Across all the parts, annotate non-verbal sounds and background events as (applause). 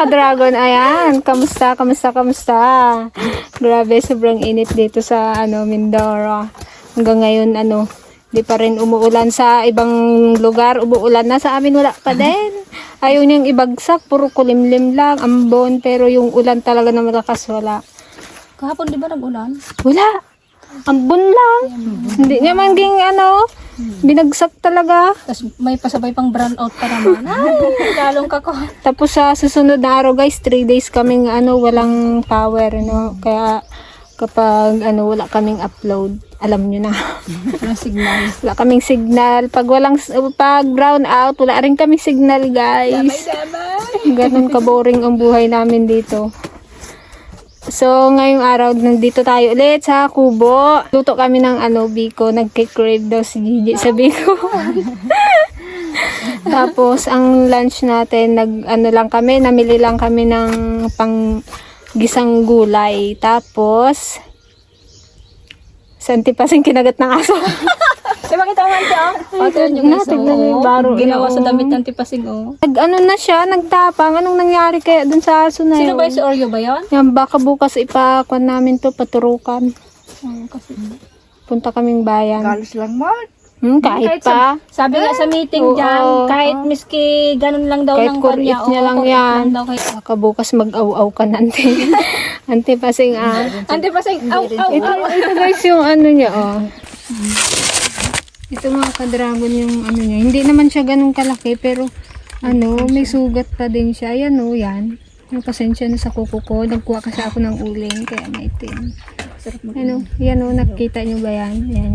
Ka-dragon. Ayan, kamusta, kamusta, kamusta? Grabe, sobrang init dito sa ano, Mindoro. Hanggang ngayon, ano, di pa rin umuulan sa ibang lugar. Umuulan na sa amin, wala pa din. Ayaw niyang ibagsak, puro kulimlim lang, ambon. Pero yung ulan talaga na malakas, wala. Kahapon di ba nag-ulan? Wala. Ambon lang. Hindi niya man ging, ano, binagsak talaga. Tapos may pasabay pang brown out pa naman. Ay, (laughs) lalong kako. Tapos sa susunod na araw guys, 3 days kaming ano, walang power, no? Kaya kapag ano, wala kaming upload, alam nyo na. (laughs) Ang signal. wala kaming signal. Pag walang, pag brown out, wala rin kaming signal guys. (laughs) Ganon ka-boring ang buhay namin dito. So, ngayong araw, nandito tayo ulit sa Kubo. Luto kami ng ano, biko. Nagkikrave daw si Gigi sa biko. (laughs) Tapos, ang lunch natin, nag, ano lang kami, namili lang kami ng pang gisang gulay. Tapos, sa antipasing kinagat ng aso. (laughs) Di ba kita nga siya? Ate, yung na, isa. tignan mo yung baro Ginawa niya, sa damit ng tipasing, oh. Nag, ano na siya, nagtapang. Anong nangyari kaya dun sa aso na Sino yun? ba yung si Oreo ba yun? Yan, baka bukas ipakuan namin to, paturukan. Oo, kasi. Punta kaming bayan. Galos lang mo. Hmm, kahit, pa. Sabi nga sa meeting Oo, dyan, oo. kahit miski ganun lang daw Kahit ng kurit kanya. niya oo, lang yan. daw. Baka bukas mag-aw-aw ka na, (laughs) ante. pasing ah. Ante pasing, aw, aw, Ito, aw. ito guys yung ano niya, oh. Ito mga ka-dragon yung ano niya. Hindi naman siya ganun kalaki, pero ano, may sugat pa din siya. Ayan oh, yan. Yung pasensya na sa kuko ko. Nagkuha kasi ako ng uling, kaya maitim. Ano, yan oh, nakita niyo ba yan? Yan,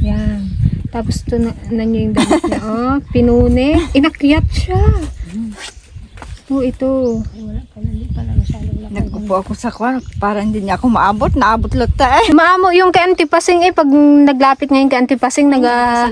yan. Tapos ito na, na niyo yung damit niya. Oh, pinune. Inakyat siya. Oh, ito. Nagkupo ako sa kwan para hindi niya ako maabot. Naabot lata eh. Maamo yung kay Antipasing eh, pag naglapit ngayon kay Antipasing, naga,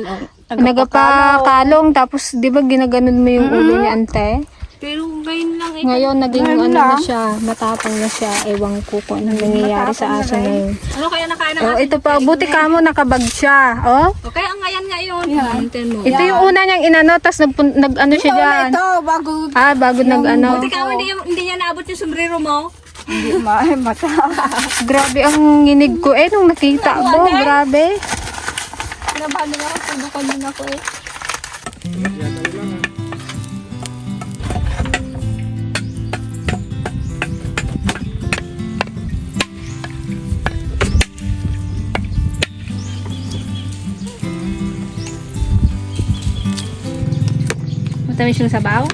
nagapakalong, tapos di ba ginaganon mo yung ulo niya, ante? Pero ngayon lang. Ngayon, naging Ngayon ano na lang. siya, matapang na siya, ewan ko kung anong nangyayari sa aso na yun. Ano kaya nakain ng Oh, asin? ito pa, buti ka mo, nakabag siya, oh. O kaya ang ngayon ngayon. Hintayin mo. Ito yung una niyang inano, tapos nag, nag ano siya dyan. Ito, bago Ah, bago nag ano. Buti ka hindi, hindi niya naabot yung sombrero mo. hindi ma (laughs) eh, mata. Grabe ang nginig ko eh, nung nakita mo, grabe. Pinabahan nila ako, tudukan din ako eh. Matamis yung sabaw?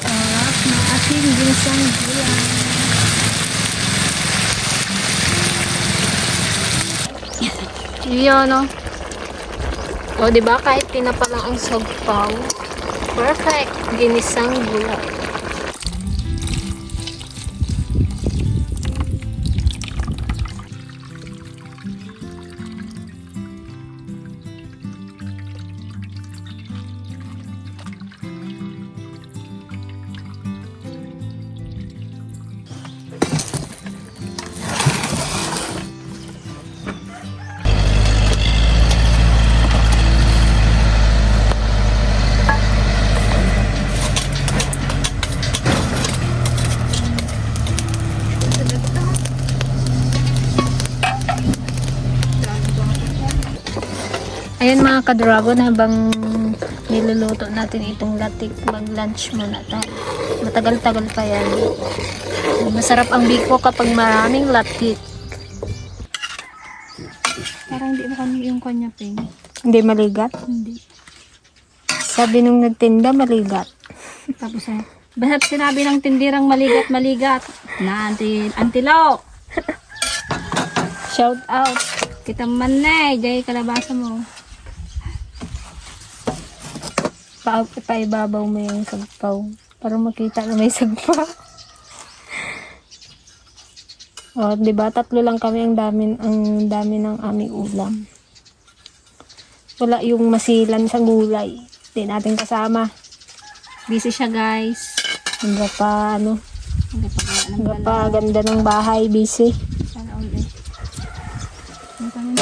Sarap ng ating ginisang gulay. Yun, no? O, di ba? Kahit tinapa lang ang sagpaw, perfect. Ginisang gulay. Ayan mga ka-dragon, habang niluluto natin itong latik, mag-lunch muna tayo. Matagal-tagal pa yan. Masarap ang biko kapag maraming latik. Parang hindi mo kami yung kanya ping. Hindi maligat? Hindi. Sabi nung nagtinda, maligat. Tapos eh, bahat sinabi ng tindirang maligat maligat na anti antilo. (laughs) Shout out. Kita man na eh, jay kalabasa mo. Pa paibabaw mo yung sagpaw. Para makita na may sagpaw. oh, di ba? Tatlo lang kami ang dami, ang dami ng aming ulam. Wala yung masilan sa gulay. Di natin kasama. Busy siya guys. Hangga pa, ano, Hindi pa hangga pa ganda ng bahay, busy. Sana ulit. Tanong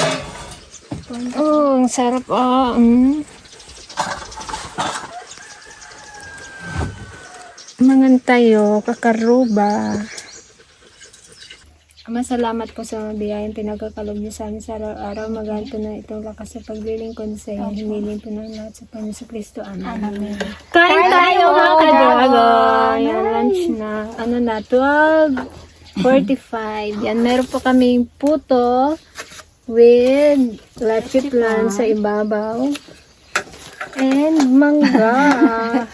Oh, ang sarap ah. Mm. Mangan tayo, kakaruba. Ama, salamat po sa biyayang pinagkakalob niyo sa amin sa araw-araw. Maganto na itong lakas sa paglilingkod sa iyo. Hiniling po ng lahat sa Panginoon sa Kristo. Amen. Kain tayo mga ka-dragon! Yan, lunch na. Ano na, 12.45. Yan, meron po kaming puto with leche plan sa ibabaw. And mangga.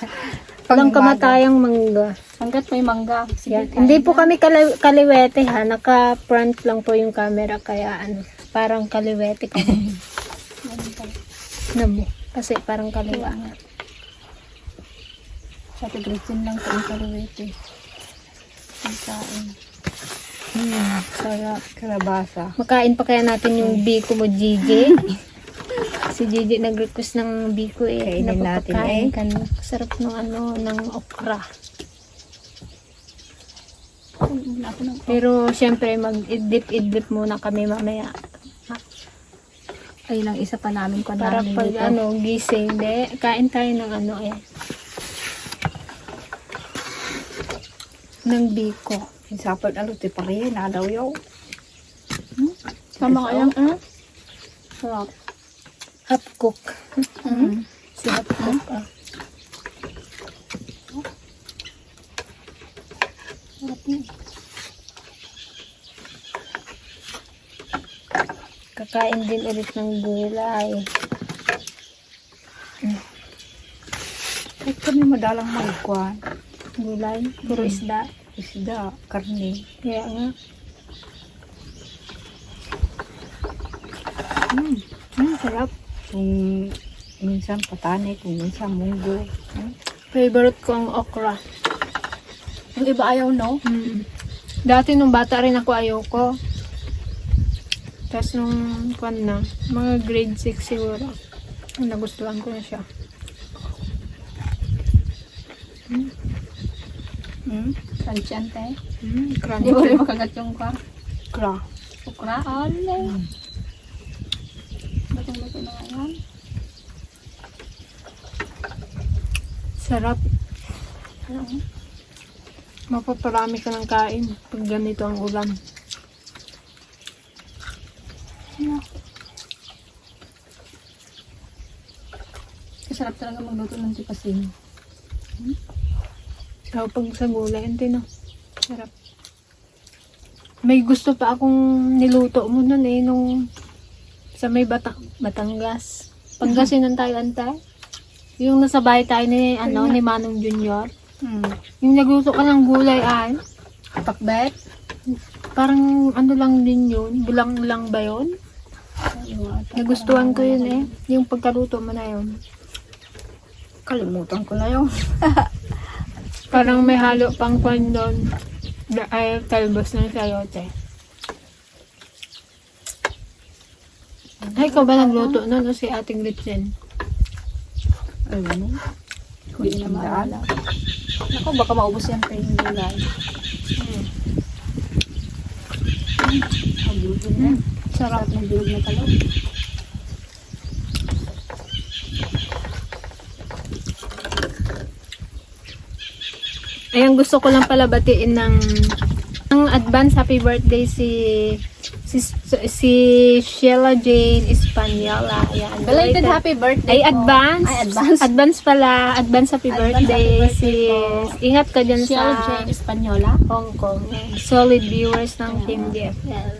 (laughs) Walang kamatayang mangga. Hanggat may mangga. Sige, Yan. Hindi po kami kali- kaliwete ha. Naka-front lang po yung camera. Kaya ano, parang kaliwete kami. (laughs) Namo. Kasi parang kaliwa nga. Sa tigrisin lang sa inkalawete. Ang kain. Hmm, sarap. Kalabasa. Makain pa kaya natin yung biko mo, Gigi. (laughs) si Gigi nag-request ng biko eh. Kainin natin eh. ka na. Sarap ng ano, ng okra. Pero syempre mag-idlip-idlip muna kami mamaya. ay lang isa pa namin ko Para namin pag dito. ano, gising, de, kain tayo ng ano eh. Ng biko. Sapad alo, ti pariya, na daw yaw. Sama ka lang, ah? Sarap. Half cook. Mm. Si half cook ah. Sarap niya. Kakain din ulit ng gulay. Kahit kami madalang magkuhan. Gulay, puro isda. Isda, karne. Kaya nga, Hmm. mm, sarap. Kung minsan patane, kung minsan munggo. Hmm? Favorite ko ang okra. Yung iba ayaw, no? Mm. Dati nung bata rin ako ayoko. Tapos nung kwan na, mga grade 6 siguro. Nagustuhan ko na siya. Hmm? Kansyante. Mm, Hindi crunchy. mo rin makagat yung ka. Kra. Ukra. Alay. Batong-bato na nga yan. Sarap. Mapaparami ka ng kain pag ganito ang ulam. Kasarap talaga magluto ng tipasin. Pero pag sa gulay, hindi no. Sarap. May gusto pa akong niluto mo nun eh, nung sa may Bata Batangas. Pangasinan tayo antay. Yung nasa bahay tayo ni, ano, ni Manong Junior. Hmm. Yung nagluto ka ng gulay ay, Pakbet. parang ano lang din yun, bulang lang ba yun? Nagustuhan ko yun eh, yung pagkaluto mo na yun. Kalimutan ko na yun. (laughs) Parang may halo pang kwan doon. Na- Ay, talbos ng sayote. Ay, ikaw ba nagluto nun o si ating Gretchen? Ayun. Hindi na maalala. Ako, baka maubos yan pa yung gulay. Magluto na. Sarap ng bilog na talong. Ayan, gusto ko lang pala batiin ng ng advance happy birthday si si, si Sheila Jane Espanyola. Ayan. Belated happy birthday Ay, po. advance. Ay, advance. Advance pala. Advance happy Advance birthday. happy birthday sis. Ingat ka dyan Shell sa Jane Espanyola. Hong Kong. Ayan. Solid viewers ng Team DFL.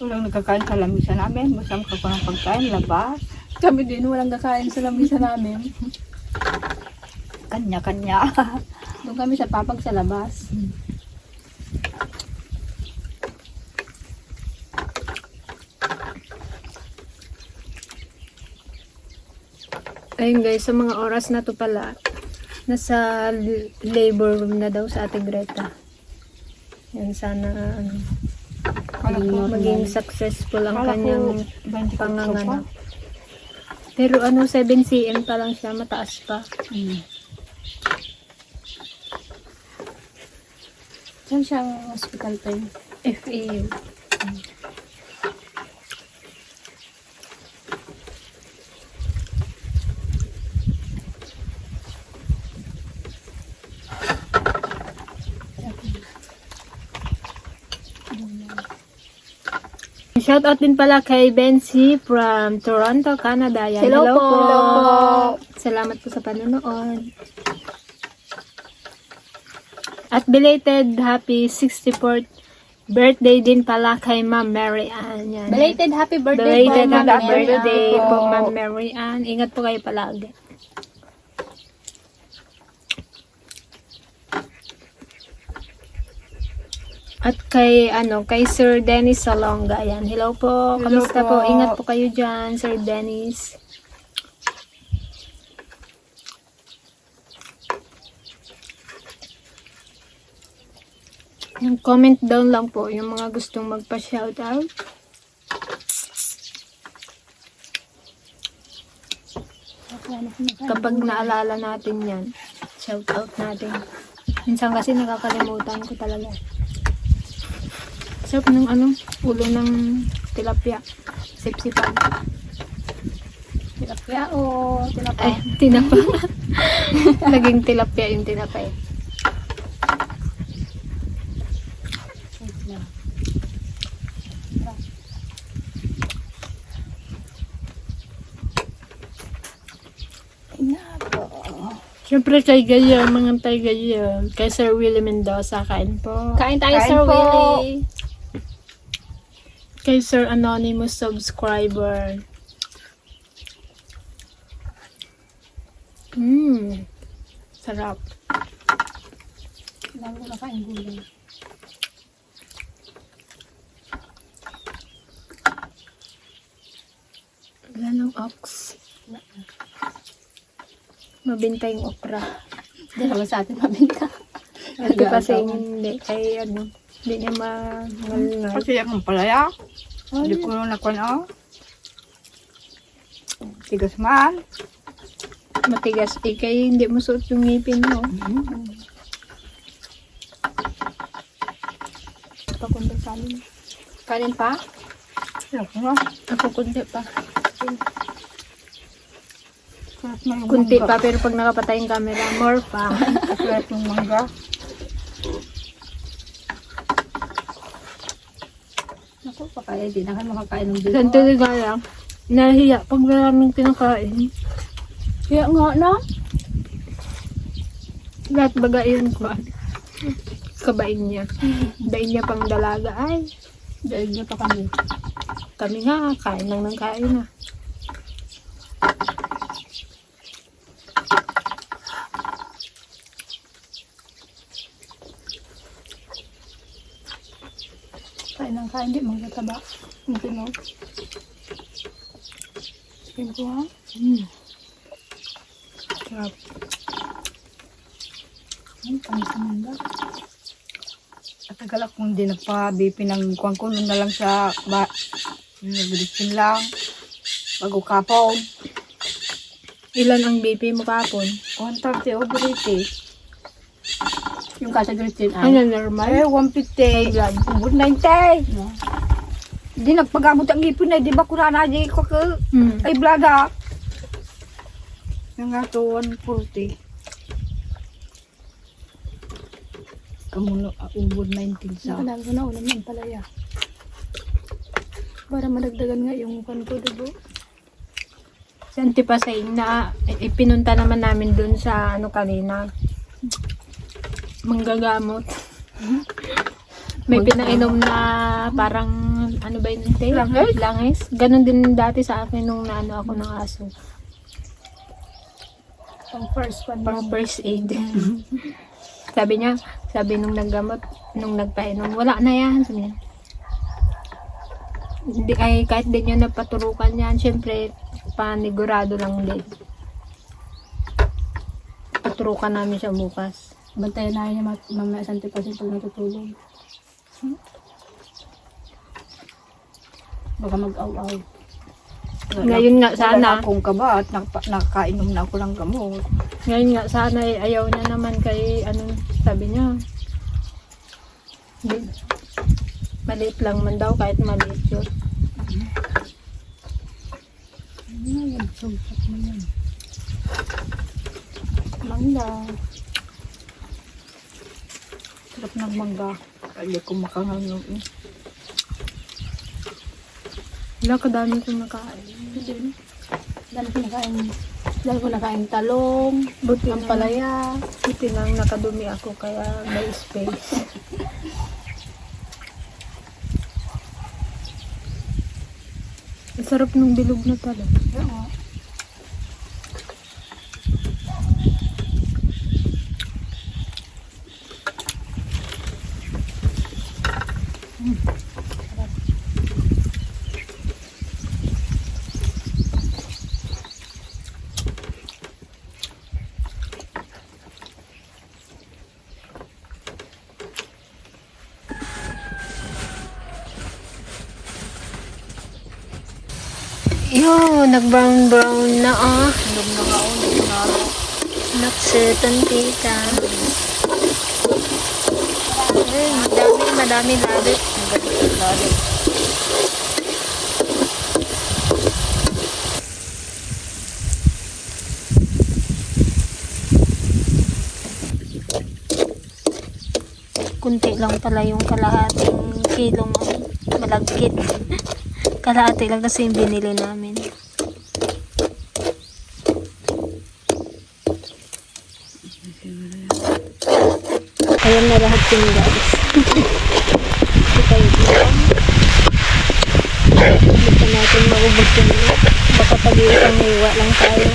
Walang nagkakain sa lamisa namin. Basta makakuha ng pagkain, labas. Kami din, walang kakain sa lamisa namin. (laughs) Kanya-kanya. (laughs) Doon kami sa papag sa labas. Ayun guys, sa mga oras na to pala, nasa labor room na daw sa ate Greta. Yan, sana, ano, maging successful ang kanyang 24 panganganak. Pero ano, 7 cm pa lang siya, mataas pa. Hmm. Saan siyang hospital tayo? FAU. Shout out din pala kay Bensi from Toronto, Canada. Yan. Hello po. Hello po. Salamat po sa panonood. At belated happy 64th birthday din pala kay Ma'am Mary Ann. Yan. Belated happy birthday Belated po, Ma'am happy Mary birthday po, Ma'am Mary Ann. Ingat po kayo palagi. At kay ano, kay Sir Dennis Salonga. Yan. Hello po. Hello Kamusta po? po. Ingat po kayo diyan, Sir Dennis. Yung comment down lang po yung mga gustong magpa-shoutout. Kapag naalala natin yan, shoutout natin. Minsan kasi nakakalimutan ko talaga. Sarap ng ano, ulo ng tilapia. Sipsipan. Tilapia o tilapia? Ay, tinapa. (laughs) Naging tilapia yung tinapa eh. Siyempre kay Gaya, mga tay Gaya. Kay Sir Willie Mendoza, kain po. Kain tayo, Kain Sir po. Willie. Kay Sir Anonymous subscriber. Mmm. Sarap. Lalo ko na kain gulay. Lalong ox. Mabinta yung okra. Hindi naman sa atin mabinta. Hindi kasi hindi. Kay ano, hindi niya mangalngal. Kasi yung palaya. Hindi ko na nakuha na. Tigas man. Matigas. Eh, kaya hindi mo suot yung ngipin mo. Pakundi kanin. Kanin pa? Na. Ako kundi pa. Kunti pa, pero pag nakapatay yung camera, more pa. (laughs) Sarap yung mangga. Naku, pakaya din. Nakan makakain ng dito. Ganito ligaya. Nahiya pag maraming kinakain. Kaya nga na. Lahat bagayin ko. Kabain niya. Dain niya pang dalaga. Ay, Dahil niya pa kami. kami nga, kain lang ng kain na. Kain ng kain. Hindi magkataba. Ang tinog. Chicken ko ha. Mm. Sarap. Ang tamis ng mangga. At tagal akong hindi nagpa-BP ng kuwan ko. Na lang sa ba, nag-listin lang. Bago kapon. Ilan ang BP mo kapon? 130 over 80. Yung kasa Christine Ano, ay. normal? Ay, 150. Ubod 90. No? Di nagpagamot ang ipin na. Di ba kurana di ko ka. Mm. Ay, blada. Yung nga to 140. Kamuno, uh, ubod 19 sa. Nakalala ko na ulam ng palaya. Para madagdagan nga yung kanto, diba? Sa Antipasain na ipinunta naman namin dun sa ano kanina. Manggagamot. May pinainom na parang ano ba yun? Te? Langis? Langis. Ganon din dati sa akin nung naano ako ng aso. Pang first one. Pang first aid. (laughs) sabi niya, sabi nung naggamot, nung nagpainom, wala na yan. Sabi niya. Hindi, ay, kahit di niya napaturukan yan, syempre, panigurado lang din. Paturukan namin siya bukas. Bantayan na niya mamaya sa antipasin pag natutulog. Baka mag-aw-aw. Ngayon nga Wala na sana, akong kaba at nak- nakakainom na ako ng gamot. ngayon nga sana eh, ayaw niya naman kay ano sabi niya. Hindi. Maliit lang man daw kahit maliit yun. Sumpat mo yan. Mangga. Sarap ng mangga. Hindi ko makanganom. eh. Wala kadami kong nakain. Dahil ko nakain, dahil ko nakain talong, Buti ang palaya. buti lang nakadumi ako kaya may space. Ang sarap ng bilog na talo. Oo. Yo, nag-brown brown na ah. Inom na nga ako. inom na. Naksetan tita. Ay, madami, madami labit. Lalo. Kunti lang pala yung kalahating kilong malagkit. (laughs) Kalahati lang kasi yung binili namin. Ayan na lahat yun guys. Tayo bilang. Hindi pa natin maubos yun. Baka pag-iisang lang tayo.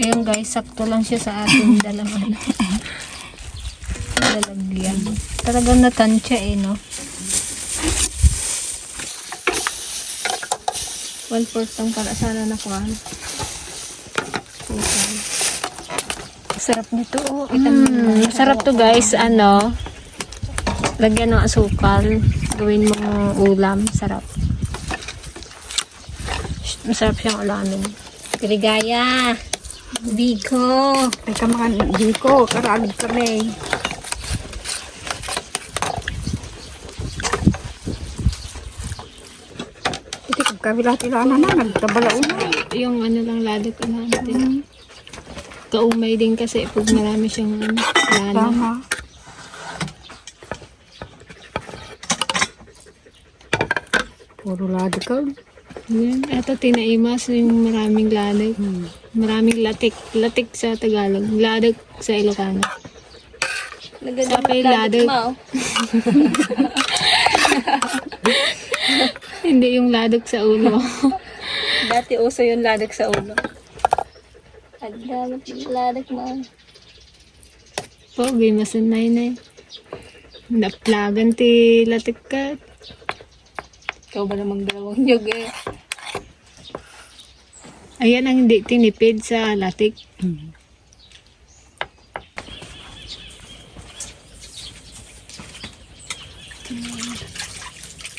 Ayun guys, sakto lang siya sa ating (laughs) dalang ano. Lalagyan. Talagang natansya eh, no? One fourth lang pala sana nakuha. Okay. Sarap nito. Oh. Mm, sarap to guys. Ano? Lagyan ng asukal. Gawin mong ulam. Sarap. Masarap siyang ulamin. Pirigaya. Biko. Ay kamakan, di ko. Karami kami. Iti kabila tilana na. Nagtabala una. Yung ano lang ladok ano natin. Kaumay din kasi pag marami siyang ano, lana. Tama. Puro radical. Yan. Ito tinaimas yung maraming ladak. Maraming latik. Latik sa Tagalog. Ladak sa Ilocano. Sa kay ladak. Hindi yung ladak sa ulo. Dati uso yung ladak sa ulo. Agdagat yung ladak mo. Pogi, masanay na eh. Naplagan ti latik ka. Ikaw ba namang dalawang nyug eh? Ayan ang hindi tinipid sa latik.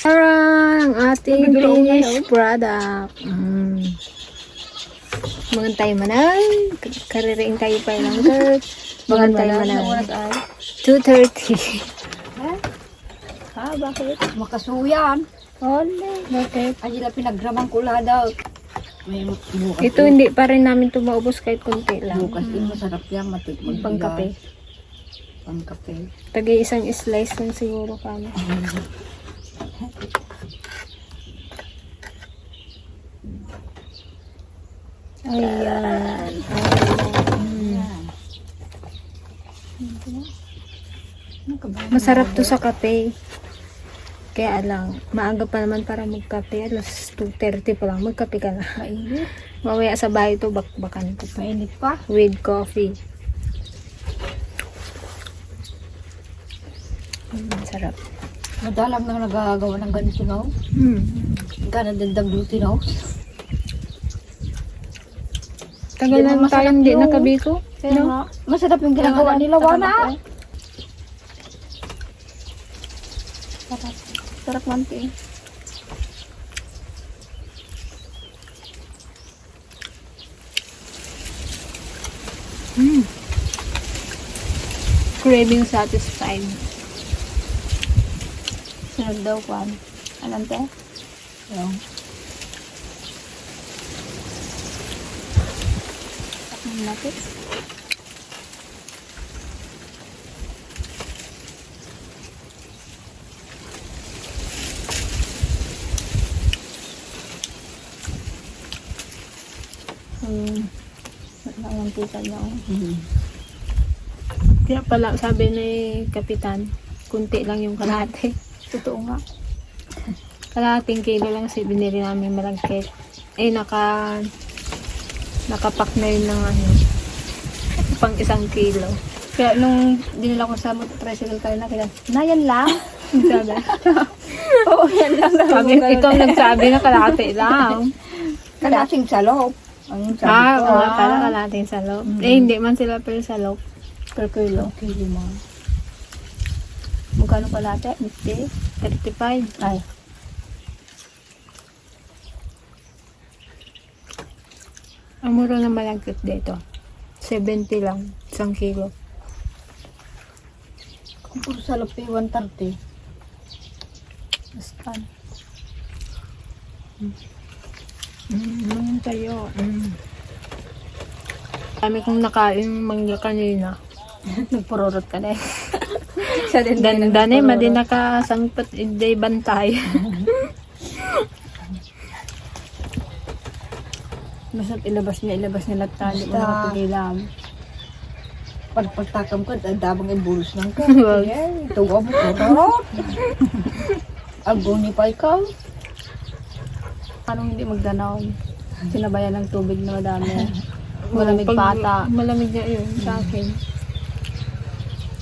Tara, ang ating finished product. Mm. Mga tayo manang. Kaririing tayo pa lang, tayo manang. ay. 2.30. Ha, bakit? Makasuyan. Ole. Bakit? Ay, sila pinagramang kula daw. May bukas. Ito hindi pa rin namin ito maubos kahit konti lang. Bukas din masarap yan. Matik Pangkape. Pang kape. Tagi isang slice lang siguro kami. Ayan. Masarap to sa kape. Kaya lang, maaga pa naman para magkape. Alas 2.30 pa lang, magkape ka na. Mainit. Mamaya sa bahay to, bakbakan ko pa. Mainit pa. With coffee. Mm, sarap. Madalang na nagagawa ng ganito na. Mm. Gana din dagluti na. Tagal na tayong hindi nakabiko. Kaya No? masarap yung ginagawa nila. Wana. Sarap. Sarap man eh. Mm. Craving satisfied. Sunod daw kwan. Anong te? Yung. Ang lapit. Mm. Nangantikan niya. Kaya pala, sabi ni Kapitan, kunti lang yung kalahati. Totoo nga. Kalahating kilo lang si binili namin malagkit. Eh, naka, nakapak na yun ng ano, pang isang kilo. Kaya nung dinala ko sa tricycle tayo na kaya, na yan lang. (laughs) Sabi, (laughs) Oo, yan lang. sabi ikaw nagsabi na kalahati lang. Kalating sa loob. Ang sabi Ah, ko. oo, pala kalahating salop. Eh, hindi man sila per salop. Per kilo. Kilo mo. Magkano kalate? 50? 35. Ay. Ang mura ng malagkit dito. 70 lang, isang kilo. Kung puro sa lupi, 130. Askan. Mm, tayo. Mm. Dami kong nakain mangga kanina. (laughs) Nagpururot ka na eh. (laughs) Siya din Dan din dani nagpururot. madi nakasangpot iday bantay. (laughs) Masarap ilabas niya, ilabas niya lahat tali. Basta. Mga pigilam. Pag pagtakam ko, dabang ibulos lang ko. Sige, tuwa mo, pururot. Aguni pa ikaw. Paano hindi magdanaw? Sinabayan ng tubig na madami. (laughs) Malamig Pag- pata. Malamig na yun sa akin.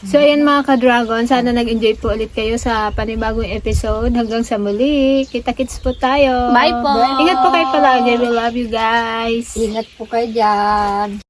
So, ayan mga ka-dragon. Sana nag-enjoy po ulit kayo sa panibagong episode. Hanggang sa muli. Kita-kits po tayo. Bye po! Ingat po kayo palagi. We love you guys. Ingat po kayo dyan.